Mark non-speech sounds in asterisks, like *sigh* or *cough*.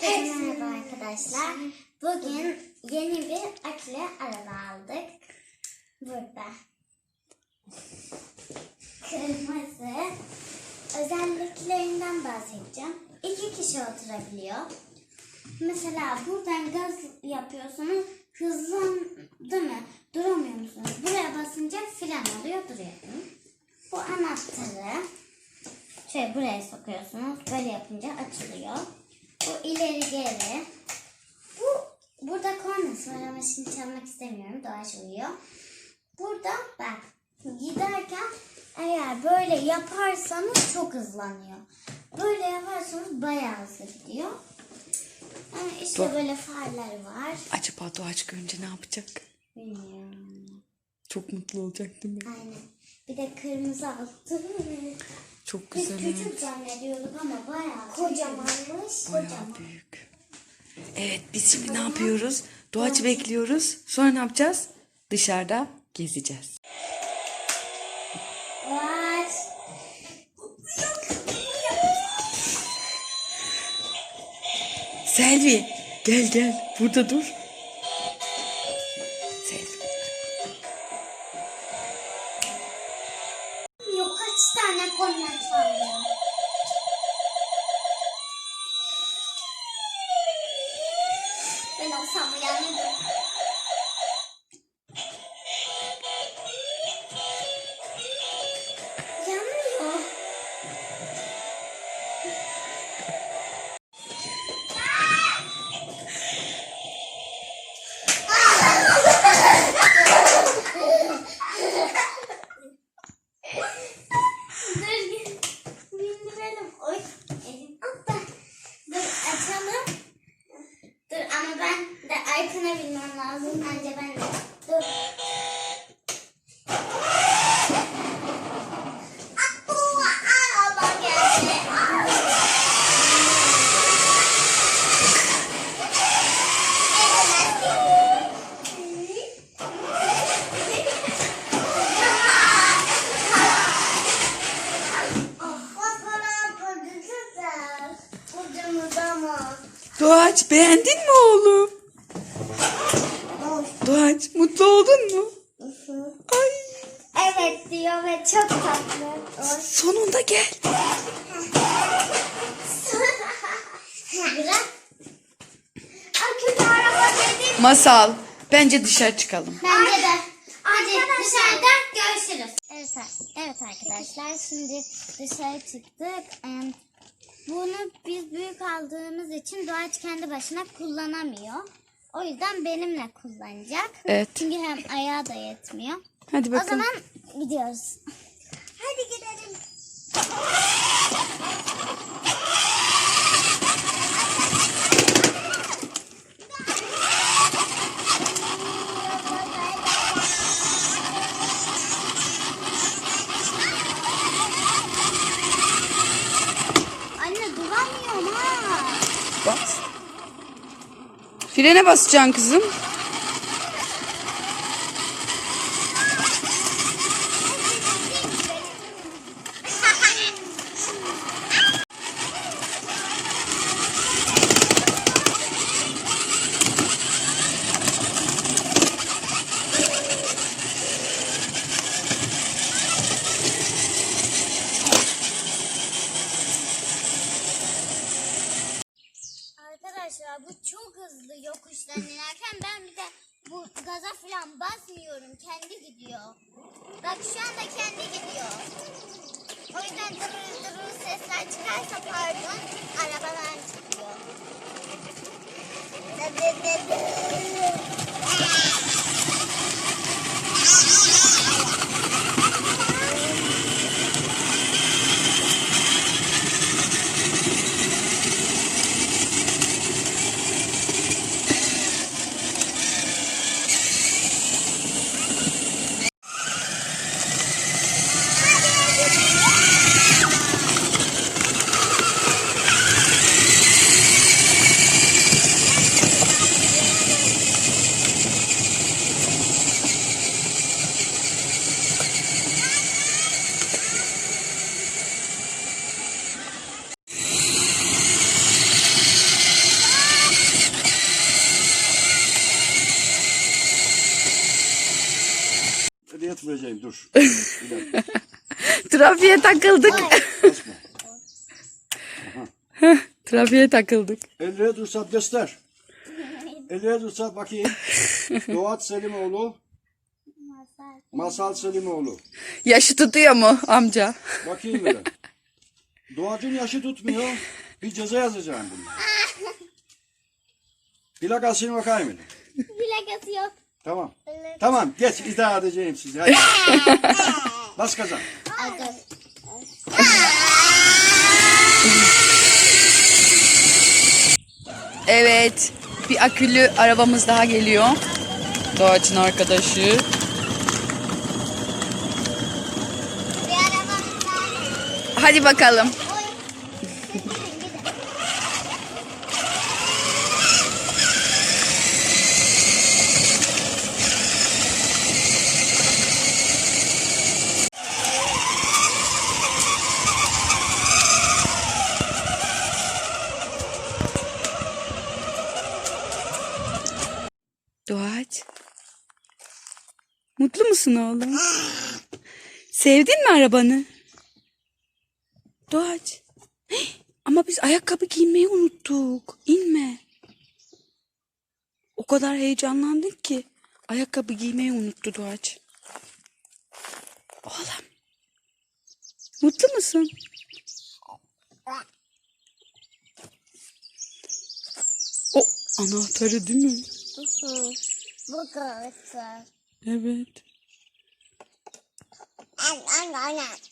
Herkese merhaba arkadaşlar. Bugün yeni bir akülü araba aldık. Burada. Kırmızı. Özelliklerinden bahsedeceğim. İki kişi oturabiliyor. Mesela buradan gaz yapıyorsunuz. Hızlandı mı? Duramıyor musunuz? Buraya basınca fren oluyor duruyorsunuz. Bu anahtarı şöyle buraya sokuyorsunuz. Böyle yapınca açılıyor. Bu ileri geri. Bu burada kornası var ama şimdi çalmak istemiyorum. Doğaç uyuyor. Burada bak giderken eğer böyle yaparsanız çok hızlanıyor. Böyle yaparsanız bayağı hızlı gidiyor. Yani işte Do- böyle farları var. Acaba Doğaç görünce ne yapacak? Bilmiyorum. Çok mutlu olacak değil mi? Aynen. Bir de kırmızı altı. Çok Biz güzel. küçük zannediyorduk ama bayağı kocamanmış. Bayağı Kocaman. büyük. Evet biz şimdi ne yapıyoruz? Doğaç'ı bekliyoruz. Sonra ne yapacağız? Dışarıda gezeceğiz. Selvi gel gel burada dur. Dan dong. Lazım. Bence ben de. Dur. Doğaç beğendin mi oğlum? Doğaç mutlu oldun mu? Ay Evet diyor ve çok tatlı. sonunda gel. Bırak. Akülü araba dedim. Masal bence dışarı çıkalım. Bence de. Hadi dışarıda görüşürüz. Evet, evet arkadaşlar şimdi dışarı çıktık. Bunu biz büyük aldığımız için Doğaç kendi başına kullanamıyor. O yüzden benimle kullanacak. Evet. Çünkü hem ayağı da yetmiyor. Hadi O bakalım. zaman gidiyoruz. Hadi gidelim. Anne duramıyorum ha. Bas. Frene basacaksın kızım. Arkadaşlar bu çok yokuştan inerken ben bir de bu gaza falan basmıyorum. Kendi gidiyor. Bak şu anda kendi gidiyor. O yüzden dırır dırır sesler çıkarsa pardon arabadan çıkıyor. Bir dakika. *laughs* Trafiğe takıldık. Trafiğe takıldık. Elleri dursat göster. Elleri dursat bakayım. *laughs* Doğat Selimoğlu. Masal Selimoğlu. Yaşı tutuyor mu amca? Bakayım böyle. Doğacın yaşı tutmuyor. Bir ceza yazacağım bunu. *laughs* Plakasını bakayım. Plakası yok. Tamam. Tamam geç iddia edeceğim sizi. Hadi. *laughs* Bas kazan. Evet. Bir akülü arabamız daha geliyor. Doğaç'ın arkadaşı. Hadi bakalım. Doğaç. Mutlu musun oğlum? Sevdin mi arabanı? Doğaç. Ama biz ayakkabı giymeyi unuttuk. İnme. O kadar heyecanlandık ki ayakkabı giymeyi unuttu Doğaç. Oğlum. Mutlu musun? O anahtarı değil mi? Bu kağıtlar. Evet. Anne anne anne.